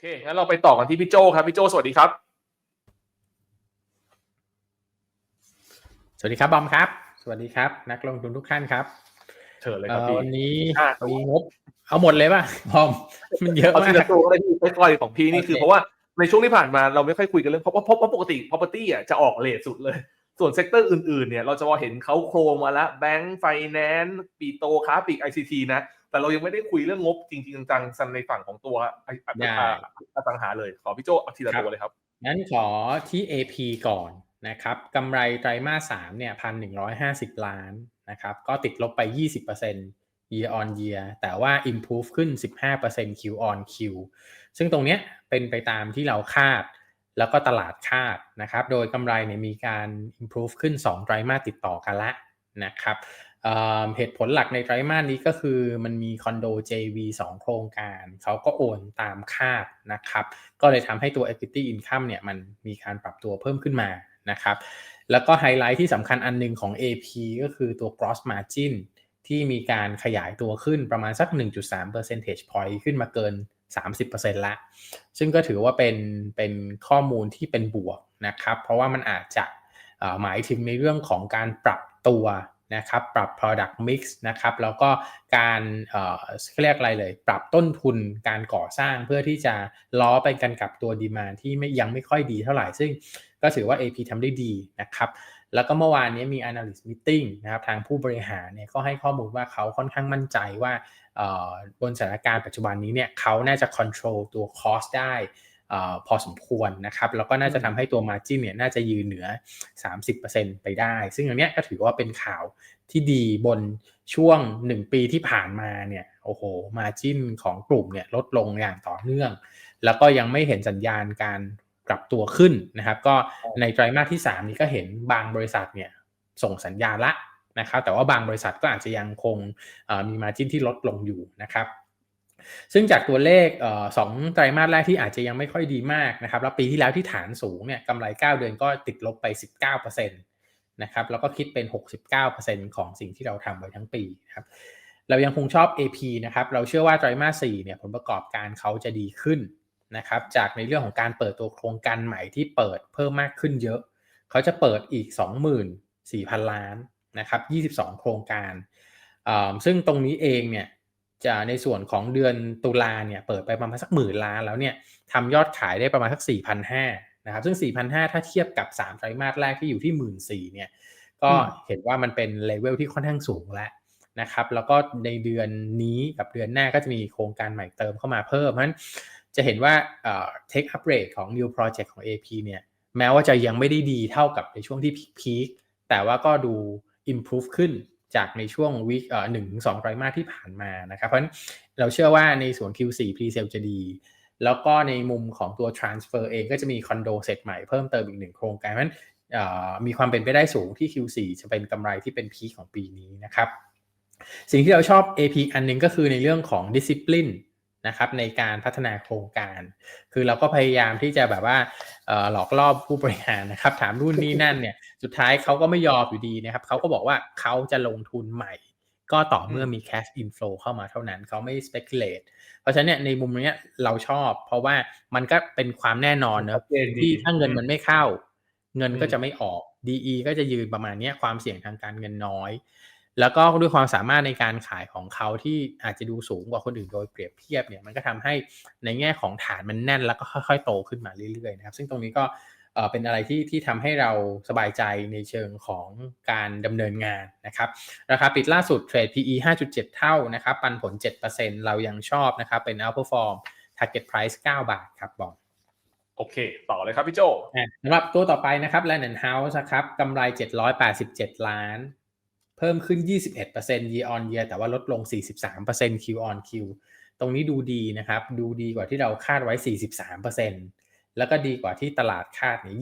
เคงั้นเราไปต่อกันที่พี่โจครับพี่โจสวัสดีครับ สวัสดีครับบอมครับ สวัสดีครับ นักลงทุนทุกท่านครับเชิญเลยคเอ่รับอพี่วันนี้ห้าตัวมีงบเอาหมดเลยป่ะบอมมันเยอะเอามาทีละกตัวก็ได้พี่ไปก่อยของพี่นี่คือโอเคเพราะว่าในช่วงที่ผ่านมาเราไม่ค่อยคุยกันเรื่องเพราะว่าเพราะว่าปกติ property อะจะออกเลทสุดเลย ส่วนเซกเตอร์อื่นๆเนี่ยเราจะพอเห็นเขาโครงมาแล้วแบงก์ไฟแนนซ์ปีโตค้าปลีก ICT นะ แต่เรายังไม่ได้คุยเรื่องงบจริง ๆ จังๆในฝั่งของตัวไอ้อได้อสังหาเลย ขอพี่โจเอาทีละตัวเลยครับงั้นขอที่ AP ก่อนนะครับกำไรไตรมาสสามเนี่ยพันหนึ่งร้อยห้าสิบล้านนะครับ ก็ติดลบไป20% year on year แต่ว่า improve ขึ้น 15% Q on Q ซึ่งตรงเนี้ยเป็นไปตามที่เราคาด แล้วก็ตลาดคาดนะครับ โดยกำไรเนี่ยมีการ improve ขึ้น 2 ไตรมาสติดต่อกันละนะครับ เหตุผลหลักในไตรมาสนี้ก็คือมันมีคอนโด JV 2 โครงการ เขาก็โอนตามคาดนะครับ ก็เลยทำให้ตัว equity income เนี่ยมันมีการปรับตัวเพิ่มขึ้นมานะครับ แล้วก็ไฮไลท์ที่สำคัญอันหนึงของ AP ก็คือตัว gross margin ที่มีการขยายตัวขึ้นประมาณสัก 1.3 percentage point ขึ้นมาเกิน 30%ละ ซึ่งก็ถือว่าเป็นเป็นข้อมูลที่เป็นบวกนะครับ เพราะว่ามันอาจจะหมายถึงในเรื่องของการปรับตัว นะครับปรับ product mix นะครับแล้วก็การเอ่อเรียกอะไรเลย ปรับต้นทุนการก่อสร้างเพื่อที่จะล้อไปกันกับตัวดีมาที่ไม่ยังไม่ค่อยดีเท่าไหร่ ซึ่งก็ถือว่า AP ทำได้ดีนะครับแล้วก็เมื่อวานนี้มี analyst meeting นะครับทางผู้บริหารเนี่ยก็ให้ข้อมูลว่าเขาค่อนข้างมั่นใจว่าเอ่อบนสถานการณ์ปัจจุบันนี้เนี่ยเขาน่าจะ control ตัว cost ได้ พอสมควรนะครับแล้วก็น่าจะทำให้ตัว margin เนี่ยน่าจะยืนเหนือ 30%ไปได้ ซึ่งอันเนี้ยก็ถือว่าเป็นข่าวที่ดีบนช่วง 1 ปีที่ผ่านมาเนี่ยโอ้โห margin ของกลุ่มเนี่ยลดลงอย่างต่อเนื่อง แล้วก็ยังไม่เห็นสัญญาณการกลับตัวขึ้นนะครับ ก็ในไตรมาสที่ 3 นี้ก็เห็นบางบริษัทเนี่ยส่งสัญญาณละนะครับแต่ว่าบางบริษัทก็อาจจะยังคงเอ่อมีมาจิ้นที่ลดลงอยู่นะครับ ซึ่งจากตัวเลขเออสองไตรมาสแรกที่อาจจะยังไม่ค่อยดีมากนะครับ แล้วปีที่แล้วที่ฐานสูงเนี่ยกำไร 9 เดือนก็ติดลบไป 19%นะครับ แล้วก็คิดเป็น 69%ของสิ่งที่เราทำไว้ทั้งปีนะครับ เรายังคงชอบ AP นะครับ เราเชื่อว่าไตรมาส 4 เนี่ยผลประกอบการเขาจะดีขึ้นนะครับ จากในเรื่องของการเปิดตัวโครงการใหม่ที่เปิดเพิ่มมากขึ้นเยอะ เขาจะเปิดอีก 24,000 ล้านนะครับ 22 โครงการ ซึ่งตรงนี้เองเนี่ย จะในส่วนของเดือนตุลาเนี่ยเปิดไปประมาณสักหมื่นล้านแล้วเนี่ยทำยอดขายได้ประมาณสัก 4,500นะครับซึ่ง 4,500 ถ้าเทียบกับ 3 ไตรมาสแรกที่อยู่ที่ 14,000เนี่ยก็อืมเห็นว่ามันเป็นเลเวลที่ค่อนข้างสูงแล้วนะครับแล้วก็ในเดือนนี้กับเดือนหน้าก็จะมีโครงการใหม่เติมเข้ามาเพิ่มเพราะฉะนั้นจะเห็นว่าเอ่อ take up rate ของ new project ของ AP เนี่ยแม้ว่าจะยังไม่ได้ดีเท่ากับในช่วงที่พีคๆแต่ว่าก็ดู improve ขึ้น จากในช่วงวิกเอ่อหนึ่งสองไตรมาสที่ผ่านมานะครับ เพราะฉะนั้นเราเชื่อว่าในส่วน Q4 pre-sale จะดี แล้วก็ในมุมของตัว transfer เองก็จะมีคอนโดเสร็จใหม่เพิ่มเติมอีกหนึ่งโครงการเพราะฉะนั้นมีความเป็นไปได้สูงที่ Q4 จะเป็นกำไรที่เป็นพีของปีนี้นะครับ สิ่งที่เราชอบ AP อันหนึงก็คือในเรื่องของ discipline นะครับในการพัฒนาโครงการ คือเราก็พยายามที่จะแบบว่าเอ่อหลอกล่อผู้บริหารนะครับ ถามรุ่นนี้นั่นเนี่ย สุดท้ายเขาก็ไม่ยอมอยู่ดีนะครับเขาก็บอกว่าเขาจะลงทุนใหม่ ก็ต่อเมื่อมี cash inflow เข้ามาเท่านั้นเขาไม่ speculate เพราะฉะนั้นเนี่ยในมุมเนี้ยเราชอบ เพราะว่ามันก็เป็นความแน่นอนเนอะชัดเจนดีที่ถ้าเงินมันไม่เข้า เงินก็อืมจะไม่ออก DE ก็จะยืนประมาณเนี้ยความเสี่ยงทางการเงินน้อย แล้วก็ด้วยความสามารถในการขายของเขาที่อาจจะดูสูงกว่าคนอื่นโดยเปรียบเทียบเนี่ยมันก็ทำให้ในแง่ของฐานมันแน่นแล้วก็ค่อยๆ โตขึ้นมาเรื่อยๆนะครับ ซึ่งตรงนี้ก็เอ่อเป็นอะไรที่ที่ทำให้เราสบายใจในเชิงของการดำเนินงานนะครับราคาปิดล่าสุดเทรด PE 5.7 เท่านะครับปันผล 7%เรายังชอบนะครับเป็น outperform target price 9 บาทครับบอมโอเค ต่อเลยครับพี่โจอะสำหรับตัวต่อไปนะครับ Land and House นะครับกำไร 787 ล้าน เพิ่มขึ้น 21% year on year แต่ว่าลดลง 43% Q on Q ตรงนี้ดูดีนะครับ ดูดีกว่าที่เราคาดไว้ 43%แล้วก็ดีกว่าที่ตลาดคาดเนี่ย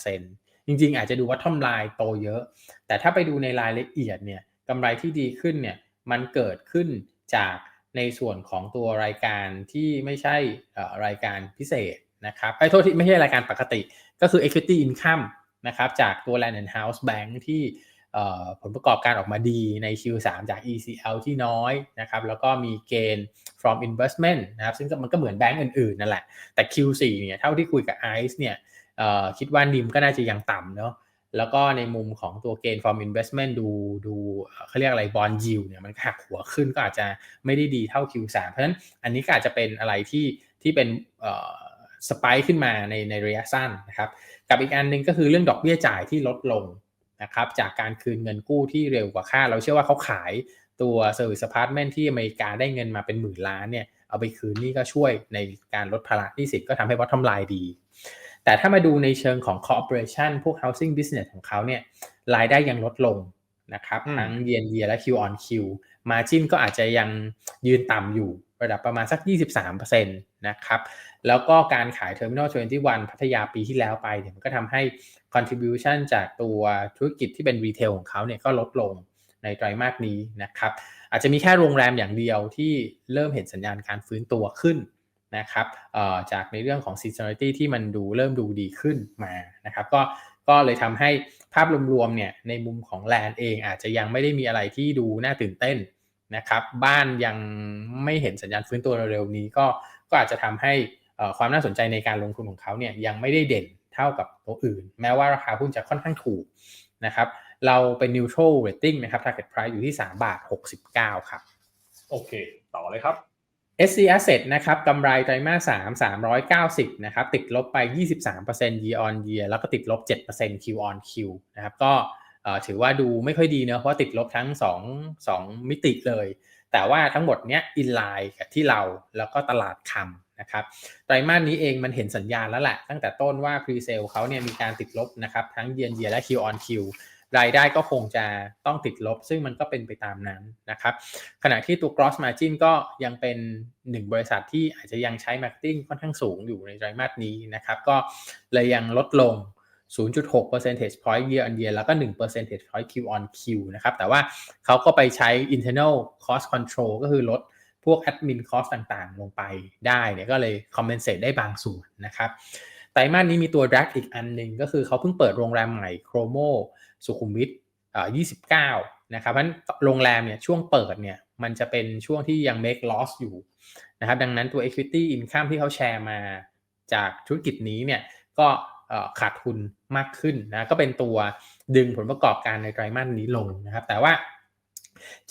27%จริงๆ อาจจะดูว่าท่อมลายโตเยอะ แต่ถ้าไปดูในรายละเอียดเนี่ยกำไรที่ดีขึ้นเนี่ยมันเกิดขึ้นจากในส่วนของตัวรายการที่ไม่ใช่รายการพิเศษนะครับไอ้โทษที่ไม่ใช่รายการปกติ ก็คือ equity income นะครับจากตัว Land and House Bank ที่ ผลประกอบการออกมาดีใน Q3 จาก ECL ที่น้อยนะครับแล้วก็มีเกณฑ์ from investment นะครับซึ่งมันก็เหมือนแบงก์อื่นๆนั่นแหละ แต่ Q4 เนี่ยเท่าที่คุยกับ ICE เนี่ยคิดว่านิมก็น่าจะยังต่ำเนาะแล้วก็ในมุมของตัวเกณฑ์ from investment ดูดูเขาเรียกอะไร bond yield เนี่ยมันหักหัวขึ้นก็อาจจะไม่ได้ดีเท่า Q3 เพราะฉะนั้นอันนี้ก็อาจจะเป็นอะไรที่ที่เป็นสไปค์ขึ้นมาในในระยะสั้นนะครับกับอีกอันหนึ่งก็คือเรื่องดอกเบี้ยจ่ายที่ลดลง นะครับจากการคืนเงินกู้ที่เร็วกว่าค่าเราเชื่อว่าเขาขายตัว Service Apartment ที่อเมริกาได้เงินมาเป็นหมื่นล้านเนี่ยเอาไปคืนนี่ก็ช่วยในการลดภาระหนี้สินก็ทำให้ bottom line ดี แต่ถ้ามาดูในเชิงของ corporation พวก housing business ของเขาเนี่ยรายได้ยังลดลงนะครับอืมทั้ง year on year และ Q on Q margin ก็อาจจะยังยืนต่ำอยู่ระดับประมาณสัก 23%นะครับแล้วก็การขาย Terminal 21 พัทยาปีที่แล้วไปเนี่ยมันก็ทำให้ contribution จากตัวธุรกิจที่เป็นรีเทลของเขาเนี่ยก็ลดลงในไตรมาสนี้นะครับอาจจะมีแค่โรงแรมอย่างเดียวที่เริ่มเห็นสัญญาณการฟื้นตัวขึ้นนะครับจากในเรื่องของ seasonality ที่มันดูเริ่มดูดีขึ้นมานะครับก็ก็เลยทำให้ภาพรวมๆเนี่ยในมุมของแลนเองอาจจะยังไม่ได้มีอะไรที่ดูน่าตื่นเต้น นะครับบ้านยังไม่เห็นสัญญาณฟื้นตัวเร็วๆนี้ก็ก็อาจจะทำให้เอ่อความน่าสนใจในการลงทุนของเขาเนี่ยยังไม่ได้เด่นเท่ากับตัวอื่น แม้ว่าราคาหุ้นจะค่อนข้างถูกนะครับเราเป็น neutral rating นะครับ target price อยู่ที่ 3 บาท 69 ครับ โอเค ต่อเลยครับ SC Asset นะครับกำไรไตรมาส3 390 นะครับ ติดลบไป 23% year on year แล้วก็ติดลบ7% Q on Q นะครับ ก็เอ่อ ถือว่าดูไม่ค่อยดีเนะเพราะติดลบทั้ง 2 2 มิติเลย แต่ว่าทั้งหมดเนี้ยอินไลน์กับที่เราแล้วก็ตลาดคำนะครับไตรมาสนี้เองมันเห็นสัญญาณแล้วแหละตั้งแต่ต้นว่า pre-sale เขาเนี่ยมีการติดลบนะครับทั้ง year on year และ Q on Q รายได้ก็คงจะต้องติดลบ ซึ่งมันก็เป็นไปตามนั้นนะครับ ขณะที่ตัว gross margin ก็ยังเป็นหนึ่งบริษัทที่อาจจะยังใช้ marketing ค่อนข้างสูงอยู่ในไตรมาสนี้นะครับ ก็เลยยังลดลง 0.6 percentage point year on year แล้วก็ 1 percentage point Q on Q นะครับ แต่ว่าเขาก็ไปใช้ internal cost control ก็คือลดพวก admin cost ต่างๆ ลงไปได้เนี่ยก็เลย compensate ได้บางส่วนนะครับ ไตรมาสนี้มีตัว drag อีกอันหนึ่งก็คือเขาเพิ่งเปิดโรงแรมใหม่ Chromo สุขุมวิทอ่า29 นะครับ เพราะฉะนั้นโรงแรมเนี่ยช่วงเปิดเนี่ยมันจะเป็นช่วงที่ยัง make loss อยู่นะครับ ดังนั้นตัว equity income ที่เขาแชร์มาจากธุรกิจนี้เนี่ยก็ ขาดทุนมากขึ้นนะก็เป็นตัวดึงผลประกอบการในไตรมาสนี้ลงนะครับ แต่ว่า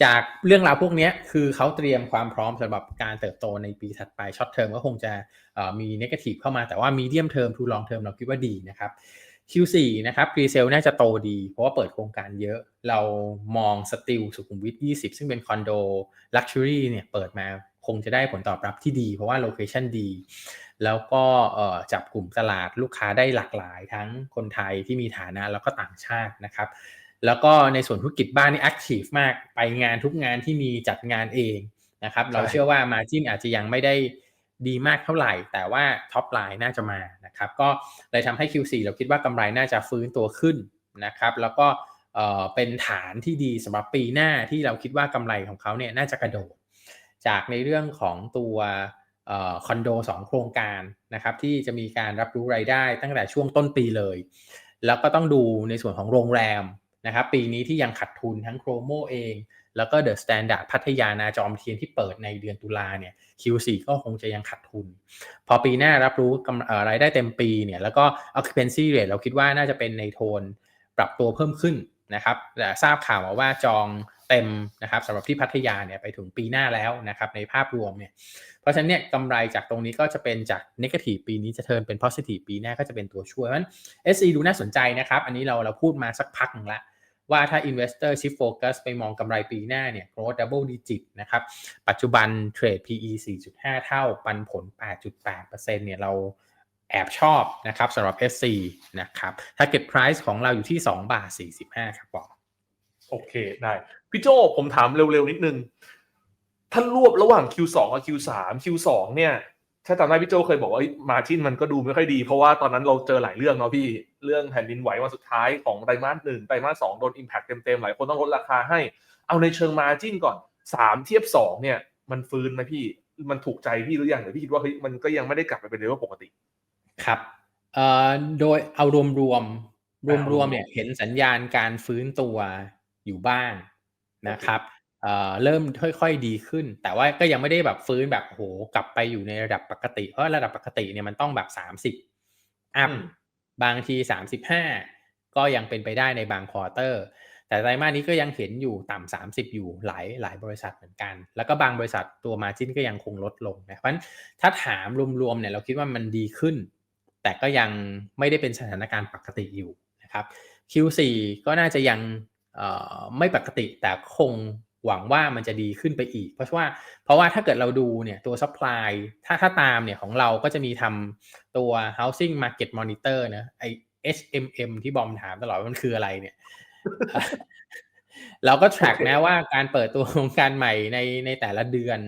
จากเรื่องราวพวกนี้คือเขาเตรียมความพร้อมสำหรับการเติบโตในปีถัดไปช็อตเทอมก็คงจะมี negative เข้ามาแต่ว่ามีเดียมเทอมทูลองเทอมเราคิดว่าดีนะครับ Q4 นะครับ pre-sale น่าจะโตดี เพราะว่าเปิดโครงการเยอะ เรามองสติลสุขุมวิท 20 ซึ่งเป็นคอนโด Luxury เนี่ยเปิดมา คงจะได้ผลตอบรับที่ดี เพราะว่าโลเคชันดี แล้วก็เอ่อจับกลุ่มตลาดลูกค้าได้หลากหลาย ทั้งคนไทยที่มีฐานะแล้วก็ต่างชาตินะครับแล้วก็ในส่วนธุรกิจบ้านนี่แอคทีฟมากไปงานทุกงานที่มีจัดงานเองนะครับเราเชื่อว่ามาจินอาจจะยังไม่ได้ดีมากเท่าไหร่ แต่ว่าท็อปไลน์น่าจะมานะครับก็เลยทำให้ Q4 เราคิดว่ากำไรน่าจะฟื้นตัวขึ้นนะครับแล้วก็เอ่อเป็นฐานที่ดีสำหรับปีหน้าที่เราคิดว่ากำไรของเขาเนี่ยน่าจะกระโดด จากในเรื่องของตัวออคอนโดสองโครงการนะครับที่จะมีการรับรู้รายได้ตั้งแต่ช่วงต้นปีเลย แล้วก็ต้องดูในส่วนของโรงแรมนะครับปีนี้ที่ยังขัดทุนทั้งโครโมเอง แล้วก็เดอะสแตนดาร์ดพัทยานาจอมเทียนที่เปิดในเดือนตุลาเนี่ย Q4 ก็คงจะยังขัดทุน พอปีหน้ารับรู้กำเอ่อรายได้เต็มปีเนี่ยแล้วก็ occupancy rate เราคิดว่าน่าจะเป็นในโทนปรับตัวเพิ่มขึ้นนะครับแต่ทราบข่าวมาว่าจอง เต็มนะครับสำหรับที่พัทยาเนี่ยไปถึงปีหน้าแล้วนะครับในภาพรวมเนี่ยเพราะฉะนั้นเนี่ยกำไรจากตรงนี้ก็จะเป็นจาก negative ปีนี้จะเทินเป็น positive ปีหน้าก็จะเป็นตัวช่วยเพราะฉะนั้น SE ดูน่าสนใจนะครับ อันนี้เราเราพูดมาสักพักนึงละว่าถ้า investor shift focus ไปมองกำไรปีหน้าเนี่ย growth double digit นะครับ ปัจจุบันเทรด PE 4.5 เท่า ปันผล 8.8%เนี่ยเราแอบชอบนะครับสำหรับ SC นะครับ target price ของเราอยู่ที่ 2 บาท 45 ครับบอก โอเคได้พี่โจผมถามเร็วๆนิดนึงถ้านรวบระหว่าง Q2 กับ Q3 Q2 เนี่ยถ้าจำได้พี่โจเคยบอกว่ามาชินมันก็ดูไม่ค่อยดี เพราะว่าตอนนั้นเราเจอหลายเรื่องเนาะพี่เรื่องแผ่นดินไหววันสุดท้ายของไตรมาสหนึ่งไตรมาสสองโดนอิมแพคเต็มๆ หลายคนต้องลดราคาให้ เอาในเชิงมาจินก่อนสามเทียบสองเนี่ยมันฟื้นไหมพี่มันถูกใจพี่หรือยังหรือพี่คิดว่าเฮ้ยมันก็ยังไม่ได้กลับไปเป็นเลเวลปกติ ครับเอ่อโดยเอารวมรวมๆเนี่ยเห็นสัญญาณการฟื้นตัว อยู่บ้างนะครับเอ่อเริ่มค่อยๆดีขึ้น แต่ว่าก็ยังไม่ได้แบบฟื้นแบบโหกลับไปอยู่ในระดับปกติ เพราะระดับปกติเนี่ยมันต้องแบบสามสิบอัพอืมบางทีสามสิบห้าก็ยังเป็นไปได้ในบางควอเตอร์ แต่ไตรมาสนี้ก็ยังเห็นอยู่ต่ำสามสิบอยู่หลายหลายบริษัทเหมือนกัน แล้วก็บางบริษัทตัวมาจิ้นก็ยังคงลดลงนะเพราะฉะนั้นถ้าถามรวมๆเนี่ยเราคิดว่ามันดีขึ้น แต่ก็ยังไม่ได้เป็นสถานการณ์ปกติอยู่นะครับ Q4 ก็น่าจะยังเอ่อ ไม่ปกติแต่คงหวังว่ามันจะดีขึ้นไปอีก เพราะว่าเพราะว่าถ้าเกิดเราดูเนี่ยตัว supply ถ้าถ้าตามเนี่ยของเราก็จะมีทำตัว housing market monitor นะไอ HMM ที่บอมถามตลอดมันคืออะไรเนี่ย เราก็ track นะว่าการเปิดตัวโครงการใหม่ในในแต่ละเดือน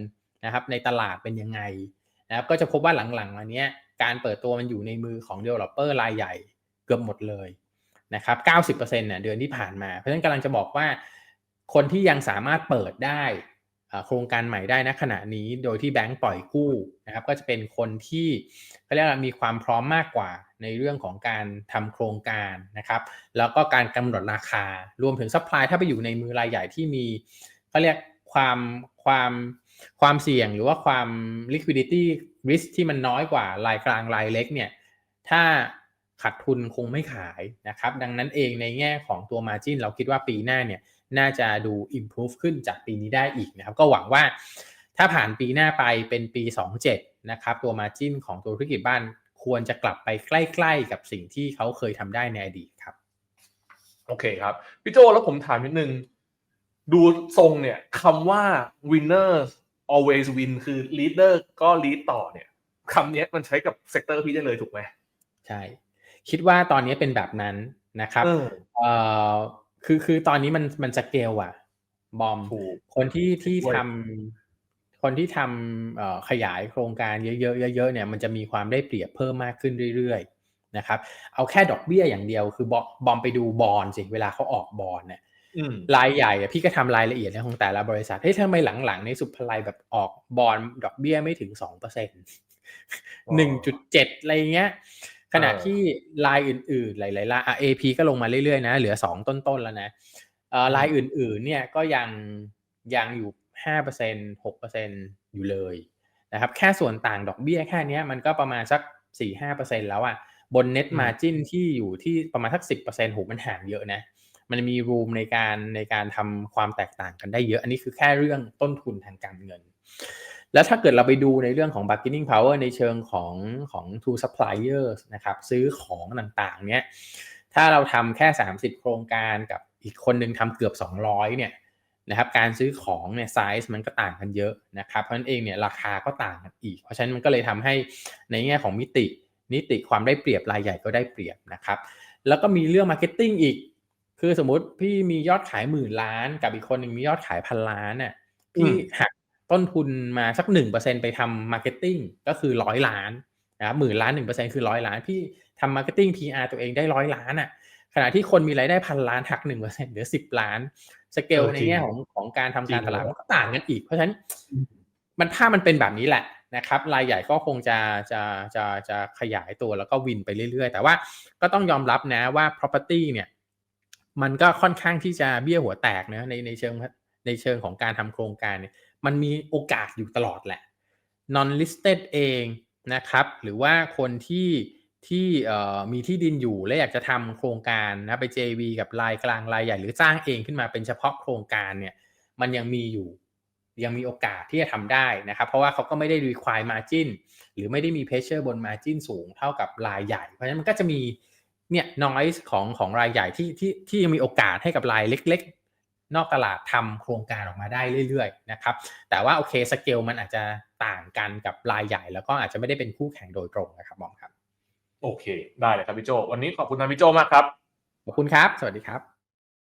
นะครับ ในตลาดเป็นยังไงนะครับก็จะพบว่าหลังๆอันเนี้ยการเปิดตัวมันอยู่ในมือของ developer รายใหญ่เกือบหมดเลย นะครับ90%เนี่ยเดือนที่ผ่านมา เพราะฉะนั้นกำลังจะบอกว่า คนที่ยังสามารถเปิดได้โครงการใหม่ได้นะขณะนี้โดยที่แบงก์ปล่อยกู้นะครับก็จะเป็นคนที่เขาเรียกว่ามีความพร้อมมากกว่าในเรื่องของการทำโครงการนะครับแล้วก็การกำหนดราคารวมถึงซัพพลายถ้าไปอยู่ในมือรายใหญ่ที่มีเขาเรียกความความความเสี่ยงหรือว่าความ liquidity risk ที่มันน้อยกว่ารายกลางรายเล็กเนี่ยถ้า ขาดทุนคงไม่ขายนะครับ ดังนั้นเองในแง่ของตัว margin เราคิดว่าปีหน้าเนี่ยน่าจะดู improve ขึ้นจากปีนี้ได้อีกนะครับ ก็หวังว่าถ้าผ่านปีหน้าไปเป็นปี 27 นะครับ ตัว margin ของตัวธุรกิจบ้านควรจะกลับไปใกล้ๆ กับสิ่งที่เขาเคยทำได้ในอดีตครับ โอเคครับ พี่โจแล้วผมถามนิดนึง ดูทรงเนี่ยคำว่า winner always win คือ leader ก็ lead ต่อเนี่ยคำนี้มันใช้กับเซกเตอร์พี่ได้เลยถูกไหมใช่ คิดว่าตอนนี้เป็นแบบนั้นนะครับเออเอ่อคือคือตอนนี้มันมันสเกลอะบอมถูกคนที่ที่ด้วยทำคนที่ทำเอ่อขยายโครงการเยอะๆเยอะๆเนี่ย มันจะมีความได้เปรียบเพิ่มมากขึ้นเรื่อยๆนะครับ เอาแค่ดอกเบี้ยอย่างเดียว คือบอบอมไปดูบอลสิเวลาเขาออกบอลเนี่ยอืมรายใหญ่อะพี่ก็ทำรายละเอียดในของแต่ละบริษัทเฮ้ยทำไมหลังๆ ในสุภไลแบบออกบอลดอกเบี้ยไม่ถึงสองเปอร์เซ็นต์หนึ่งจุดเจ็ดอะไรเงี้ย ขณะเออที่รายอื่นๆ หลายๆรายอะ AP ก็ลงมาเรื่อยๆนะ เหลือสองต้นๆแล้วนะเอ่อรายอื่นๆ เนี่ยก็ยังยังอยู่ห้าเปอร์เซ็นหกเปอร์เซ็นอยู่เลยนะครับ แค่ส่วนต่างดอกเบี้ยแค่เนี้ยมันก็ประมาณสักสี่ห้าเปอร์เซ็นแล้วอะบน net อืม margin ที่อยู่ที่ประมาณสักสิบเปอร์เซ็นต์โหมันห่างเยอะนะ มันมีรูมในการในการทำความแตกต่างกันได้เยอะ อันนี้คือแค่เรื่องต้นทุนทางการเงิน แล้วถ้าเกิดเราไปดูในเรื่องของ bargaining power ในเชิงของของ to suppliers นะครับซื้อของต่างๆเนี้ยถ้าเราทำแค่ 30 โครงการกับอีกคนหนึ่งทำเกือบ 200เนี่ยนะครับการซื้อของเนี่ยไซส์มันก็ต่างกันเยอะนะครับเพราะนั้นเองเนี่ยราคาก็ต่างกันอีก เพราะฉะนั้นมันก็เลยทำให้ในแง่ของมิตินิติความได้เปรียบรายใหญ่ก็ได้เปรียบนะครับแล้วก็มีเรื่อง marketing อีก คือสมมุติพี่มียอดขายหมื่นล้าน กับอีกคนหนึ่งมียอดขายพันล้านน่ะพี่หัก ต้นทุนมาสักหนึ่งเปอร์เซ็นไปทำมาร์เก็ตติ้งก็คือร้อยล้านนะครับหมื่นล้านหนึ่งเปอร์เซ็นคือร้อยล้านพี่ทำมาร์เก็ตติ้ง PR ตัวเองได้ร้อยล้านอะขณะที่คนมีรายได้พันล้านหักหนึ่งเปอร์เซ็นเหลือสิบล้านสเกลเออในจริงแง่ของของการทำการจริงตลาดเลยมันก็ต่างกันอีก เพราะฉะนั้นอืมมันภาพมันเป็นแบบนี้แหละนะครับรายใหญ่ก็คงจะจะจะจะขยายตัวแล้วก็วินไปเรื่อยๆ แต่ว่าก็ต้องยอมรับนะว่า property เนี่ยมันก็ค่อนข้างที่จะเบี้ยหัวแตกนะในในเชิงในเชิงของการทำโครงการเนี่ย มันมีโอกาสอยู่ตลอดแหละ non listed เองนะครับ หรือว่าคนที่ที่มีที่ดินอยู่และอยากจะทำโครงการนะไป JV กับรายกลางรายใหญ่ หรือสร้างเองขึ้นมาเป็นเฉพาะโครงการเนี่ยมันยังมีอยู่ยังมีโอกาสที่จะทำได้นะครับ เพราะว่าเขาก็ไม่ได้ require margin หรือไม่ได้มี pressure บน margin สูงเท่ากับรายใหญ่ เพราะฉะนั้นมันก็จะมีเนี่ย noise ของของรายใหญ่ที่ที่ที่ยังมีโอกาสให้กับรายเล็ก นอกตลาดทำโครงการออกมาได้เรื่อยๆนะครับแต่ว่าโอเคสเกลมันอาจจะต่างกันกับรายใหญ่ แล้วก็อาจจะไม่ได้เป็นคู่แข่งโดยตรงนะครับบอมครับ โอเค ได้เลยครับพี่โจวันนี้ขอบคุณทางพี่โจมากครับขอบคุณครับ สวัสดีครับ